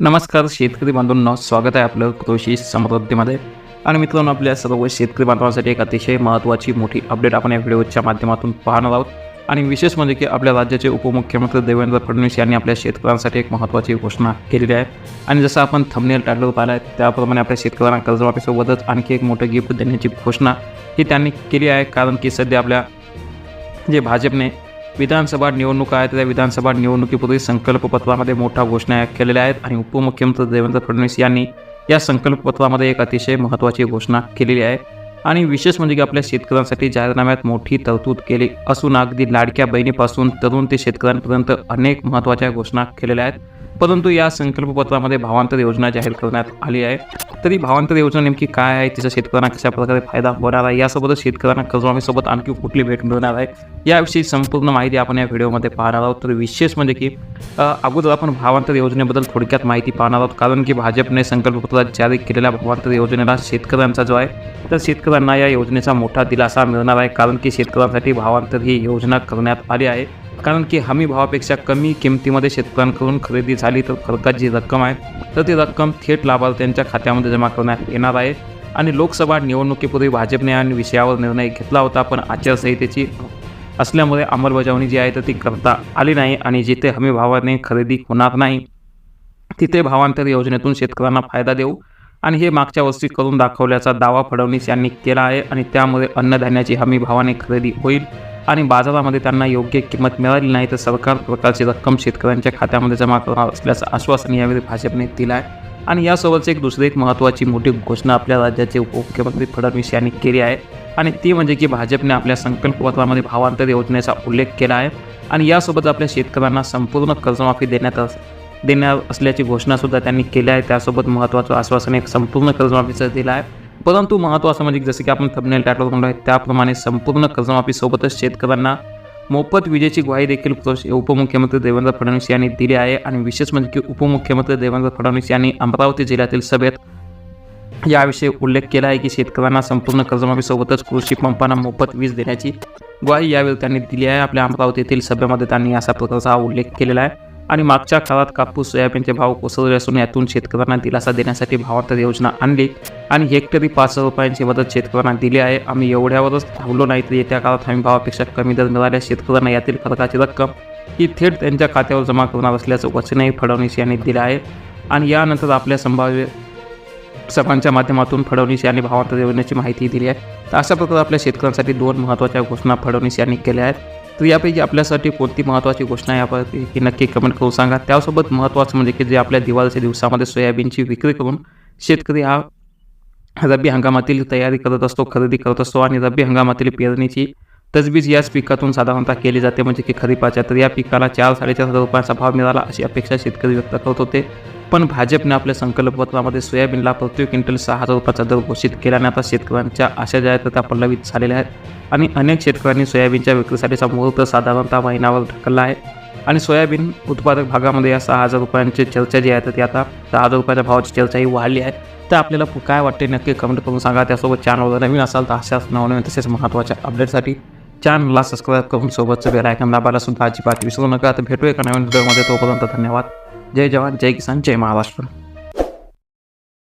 नमस्कार शेतकरी बांधवांना स्वागत आहे आपलं कृषी समृद्धीमध्ये. आणि मित्रांनो आपल्या सर्व शेतकरी बांधवांसाठी एक अतिशय महत्त्वाची मोठी अपडेट आपण या व्हिडिओच्या माध्यमातून पाहणार आहोत. आणि विशेष म्हणजे की आपल्या राज्याचे उपमुख्यमंत्री देवेंद्र फडणवीस यांनी आपल्या शेतकऱ्यांसाठी एक महत्त्वाची घोषणा केलेली आहे. आणि जसं आपण थंबनेल टाकलं पाहिलं आहे त्याप्रमाणे आपल्या शेतकऱ्यांना कर्जमाफीसोबतच आणखी एक मोठं गिफ्ट देण्याची घोषणा ही त्यांनी केली आहे. कारण की सध्या आपल्या जे भाजपने विधानसभा निवडणुका आहेत त्या विधानसभा निवडणुकीपूर्वी संकल्पपत्रामध्ये मोठ्या घोषणा केलेल्या आहेत आणि उपमुख्यमंत्री देवेंद्र फडणवीस यांनी या संकल्पपत्रामध्ये एक अतिशय महत्त्वाची घोषणा केलेली आहे. आणि विशेष म्हणजे की आपल्या शेतकऱ्यांसाठी जाहीरनाम्यात मोठी तरतूद केली असून अगदी लाडक्या बहिणीपासून तरुण ते शेतकऱ्यांपर्यंत अनेक महत्त्वाच्या घोषणा केलेल्या आहेत. परंतु या संकल्पपत्रामध्ये भावांतर योजना जाहीर करण्यात आली आहे. तरी भावांतर योजना नेमकी काय आहे? तिचा शेतकऱ्यांना कशा प्रकारे फायदा होणार आहे? यासोबतच शेतकऱ्यांना कर्जमाफीसोबत आणखी कुठली भेट मिळणार आहे? याविषयी संपूर्ण माहिती आपण या व्हिडिओमध्ये पाहणार आहोत. तर विशेष म्हणजे की अगोदर आपण भावांतर योजनेबद्दल थोडक्यात माहिती पाहणार आहोत. कारण की भाजपने संकल्पपत्रात जारी केलेल्या भावांतर योजनेला शेतकऱ्यांचा जो आहे तर शेतकऱ्यांना या योजनेचा मोठा दिलासा मिळणार आहे. कारण की शेतकऱ्यांसाठी भावांतर ही योजना करण्यात आली आहे. कारण की हमी भावापेक्षा कमी किमतीमध्ये शेतकऱ्यांकडून खरेदी झाली तर फरकात जी रक्कम आहे. तर ती रक्कम थेट लाभार्थ्यांच्या खात्यामध्ये जमा करण्यात येणार आहे. आणि लोकसभा निवडणुकीपूर्वी भाजपने या विषयावर निर्णय घेतला होता पण आचारसंहितेची असल्यामुळे अंमलबजावणी जी आहे तर ती करता आली नाही आणि जिथे हमी भावाने खरेदी होणार नाही तिथे भावांतर योजनेतून शेतकऱ्यांना फायदा देऊ आणि हे मागच्या वर्षी करून दाखवल्याचा दावा फडणवीस यांनी केला आहे. आणि त्यामुळे अन्नधान्याची हमी भावाने खरेदी होईल. आणि बाजारामध्ये त्यांना योग्य किंमत मिळाली नाही तर सरकार प्रकारची रक्कम शेतकऱ्यांच्या खात्यामध्ये जमा करणार असल्याचं आश्वासन यावेळी भाजपने दिलं आहे. आणि यासोबतच एक दुसरी एक महत्त्वाची मोठी घोषणा आपल्या राज्याचे उपमुख्यमंत्री फडणवीस यांनी केली आहे. आणि ती म्हणजे की भाजपने आपल्या संकल्पपत्रामध्ये भावांतर योजनेचा उल्लेख केला आहे. आणि यासोबत आपल्या शेतकऱ्यांना संपूर्ण कर्जमाफी देण्यात अस- देणार असल्याची घोषणासुद्धा त्यांनी केली आहे. त्यासोबत महत्त्वाचं आश्वासन एक संपूर्ण कर्जमाफीचं दिलं आहे. परंतु महत्त्वाचं म्हणजे जसं की आपण थंबनेल टायटल म्हणलो आहे त्याप्रमाणे संपूर्ण कर्जमाफीसोबतच शेतकऱ्यांना मोफत विजेची ग्वाही देखील उपमुख्यमंत्री देवेंद्र फडणवीस यांनी दिली आहे. आणि विशेष म्हणजे की उपमुख्यमंत्री देवेंद्र फडणवीस यांनी अमरावती जिल्ह्यातील सभेत याविषयी उल्लेख केला आहे की शेतकऱ्यांना संपूर्ण कर्जमाफीसोबतच कृषी पंपांना मोफत वीज देण्याची ग्वाही यावेळी त्यांनी दिली आहे. आपल्या अमरावती येथील सभेमध्ये त्यांनी अशा प्रकारचा हा उल्लेख केलेला आहे. आणि मागच्या काळात कापूस सोयाबीनचे भाव कोसळले असून यातून शेतकऱ्यांना दिलासा देण्यासाठी भावार्थ योजना आणली आणि हेक्टरी पाच हजार रुपयांची मदत शेतकऱ्यांना दिली आहे. आम्ही एवढ्यावरच थांबलो नाही तर येत्या काळात हमी भावापेक्षा कमी दर मिळाल्या शेतकऱ्यांना यातील फरकाची रक्कम ही थेट त्यांच्या खात्यावर जमा करणार असल्याचं वचनही फडणवीस यांनी दिलं आहे. आणि यानंतर आपल्या संभाव्य सभांच्या माध्यमातून फडणवीस यांनी भावांतर योजनेची माहिती दिली आहे. तर अशा प्रकारे आपल्या शेतकऱ्यांसाठी दोन महत्त्वाच्या घोषणा फडणवीस यांनी केल्या आहेत. तर यापैकी आपल्यासाठी कोणती महत्त्वाची घोषणा आहे? यापैकी नक्की कमेंट करून सांगा. त्यासोबत महत्त्वाचं म्हणजे की जे आपल्या दिवाळीच्या दिवसामध्ये सोयाबीनची विक्री करून शेतकरी हा रब्बी हंगामातील तयारी करत असतो खरेदी करत असतो आणि रब्बी हंगामातील पेरणीची तजवीज याच पिकातून साधारणतः केली जाते म्हणजे की खरीपाच्या. तर या पिकाला चार साडेचार हजार रुपयांचा भाव मिळाला अशी अपेक्षा शेतकरी व्यक्त करत होते. पण भाजपने आपल्या संकल्पपत्रामध्ये सोयाबीनला प्रति क्विंटल सहा हजार रुपयाचा दर घोषित केल्याने आता शेतकऱ्यांच्या आशा ज्या आहेत तर त्या पल्लवित झालेल्या आहेत. आणि अनेक शेतकऱ्यांनी सोयाबीनच्या विक्रीसाठीचा मुहूर्त साधारणतः महिन्यावर ढकलला आहे. आणि सोयाबीन उत्पादक भागामध्ये या सहा हजार रुपयांची चर्चा जी आहे ती आता दहा हजार रुपयाच्या भावाची चर्चा ही वाढली आहे. तर आपल्याला काय वाटते नक्की कमेंट करून सांगा. त्यासोबत चॅनलवर नवीन असाल तर अशाच नवनवीन तसेच महत्त्वाच्या अपडेटसाठी चॅनलला सबस्क्राईब करून सोबतचं बेल आयकन दाबायला सुद्धा अजिबात विसरू नका तर भेटूया एका नवीन व्हिडिओमध्ये तोपर्यंत धन्यवाद जय जवान जय किसान जय महाराष्ट्र